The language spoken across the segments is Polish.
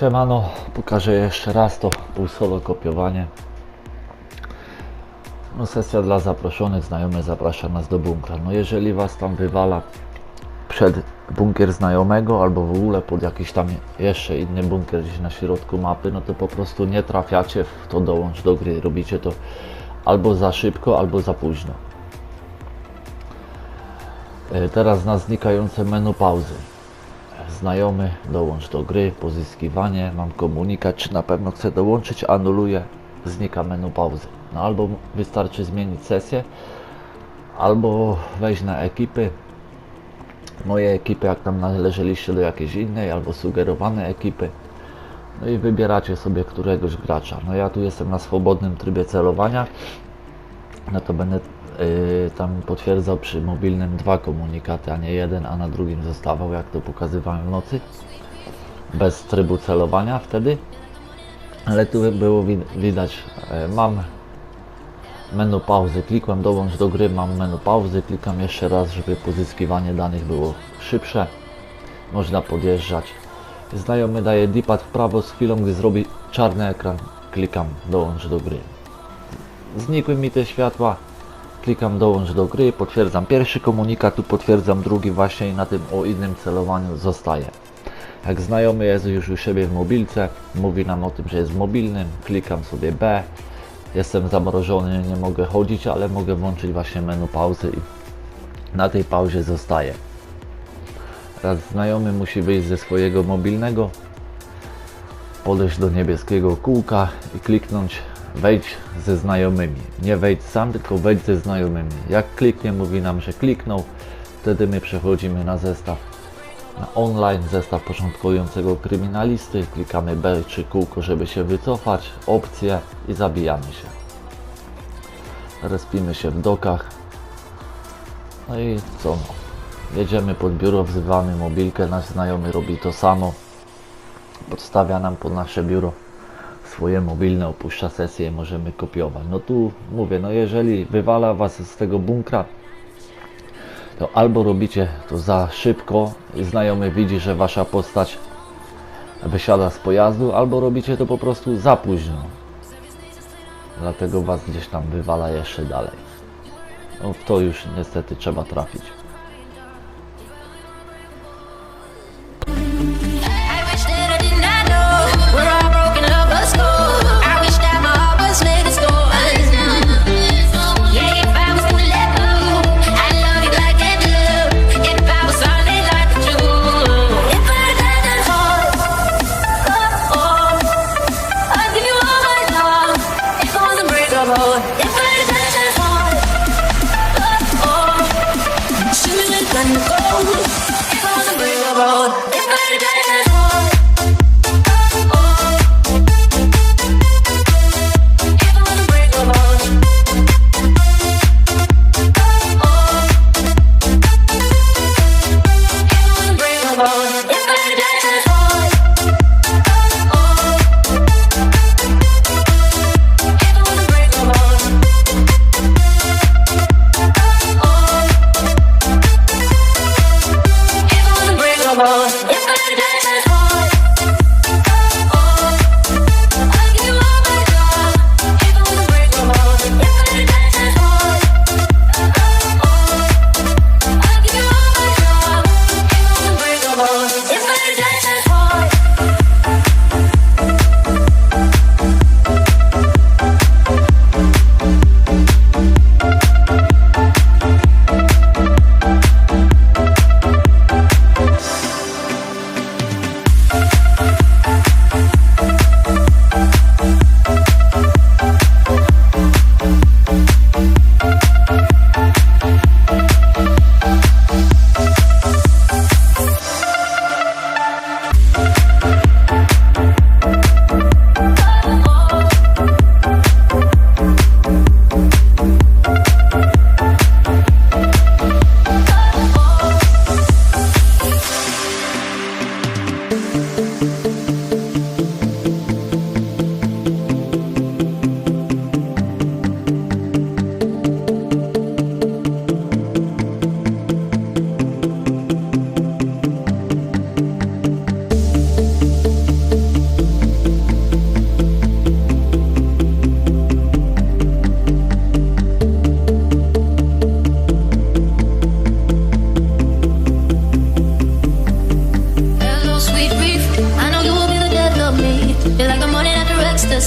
Siemano, pokażę jeszcze raz to pół solo kopiowanie. No sesja dla zaproszonych, znajomy zaprasza nas do bunkra. No jeżeli Was tam wywala przed bunkier znajomego albo w ogóle pod jakiś tam jeszcze inny bunkier gdzieś na środku mapy, no to po prostu nie trafiacie w to dołącz do gry. Robicie to albo za szybko, albo za późno. E, Teraz na znikające menu pauzy. Znajomy, dołącz do gry, pozyskiwanie, mam komunikat, czy na pewno chcę dołączyć, anuluję, znika menu pauzy. No albo wystarczy zmienić sesję, albo wejść na ekipy, moje ekipy, jak tam należeliście do jakiejś innej, albo sugerowane ekipy. No i wybieracie sobie któregoś gracza. No ja tu jestem na swobodnym trybie celowania, no to będę yy, tam potwierdzał przy mobilnym dwa komunikaty, a nie jeden, a na drugim zostawał, jak to pokazywałem w nocy. Bez trybu celowania wtedy. Ale tu było wi- widać, e, mam menu pauzy, klikłem dołącz do gry, mam menu pauzy, klikam jeszcze raz, żeby pozyskiwanie danych było szybsze. Można podjeżdżać. Znajomy daje D-pad w prawo z chwilą, gdy zrobi czarny ekran, klikam dołącz do gry. Znikły mi te światła, klikam dołącz do gry, potwierdzam pierwszy komunikat, tu potwierdzam drugi właśnie i na tym o innym celowaniu zostaje. Jak znajomy jest już u siebie w mobilce, mówi nam o tym, że jest mobilnym, klikam sobie B, jestem zamrożony, nie mogę chodzić, ale mogę włączyć właśnie menu pauzy i na tej pauzie zostaję. Teraz znajomy musi wyjść ze swojego mobilnego, podejść do niebieskiego kółka i kliknąć wejdź ze znajomymi. Nie wejdź sam, tylko wejdź ze znajomymi. Jak kliknie, mówi nam, że kliknął, wtedy my przechodzimy na zestaw na online, zestaw początkującego kryminalisty. Klikamy B czy kółko, żeby się wycofać, opcje i zabijamy się. Respimy się w dokach. No i co no? Jedziemy pod biuro, wzywamy mobilkę, nasz znajomy robi to samo. Podstawia nam pod nasze biuro swoje mobilne, opuszcza sesję możemy kopiować. No tu mówię, no jeżeli wywala Was z tego bunkra, to albo robicie to za szybko i znajomy widzi, że Wasza postać wysiada z pojazdu, albo robicie to po prostu za późno. Dlatego Was gdzieś tam wywala jeszcze dalej. No w to już niestety trzeba trafić.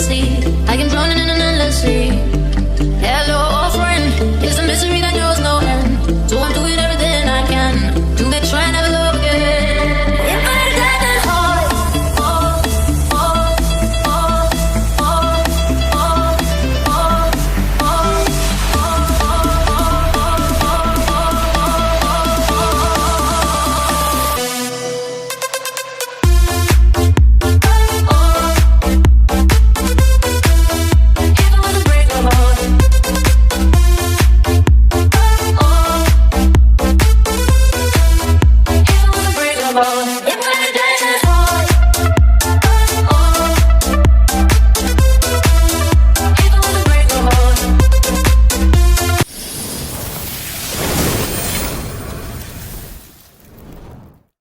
I can drown in an endless sea. Hello, old friend. A misery that knows no end. So I'm doing everything I can to get trying to.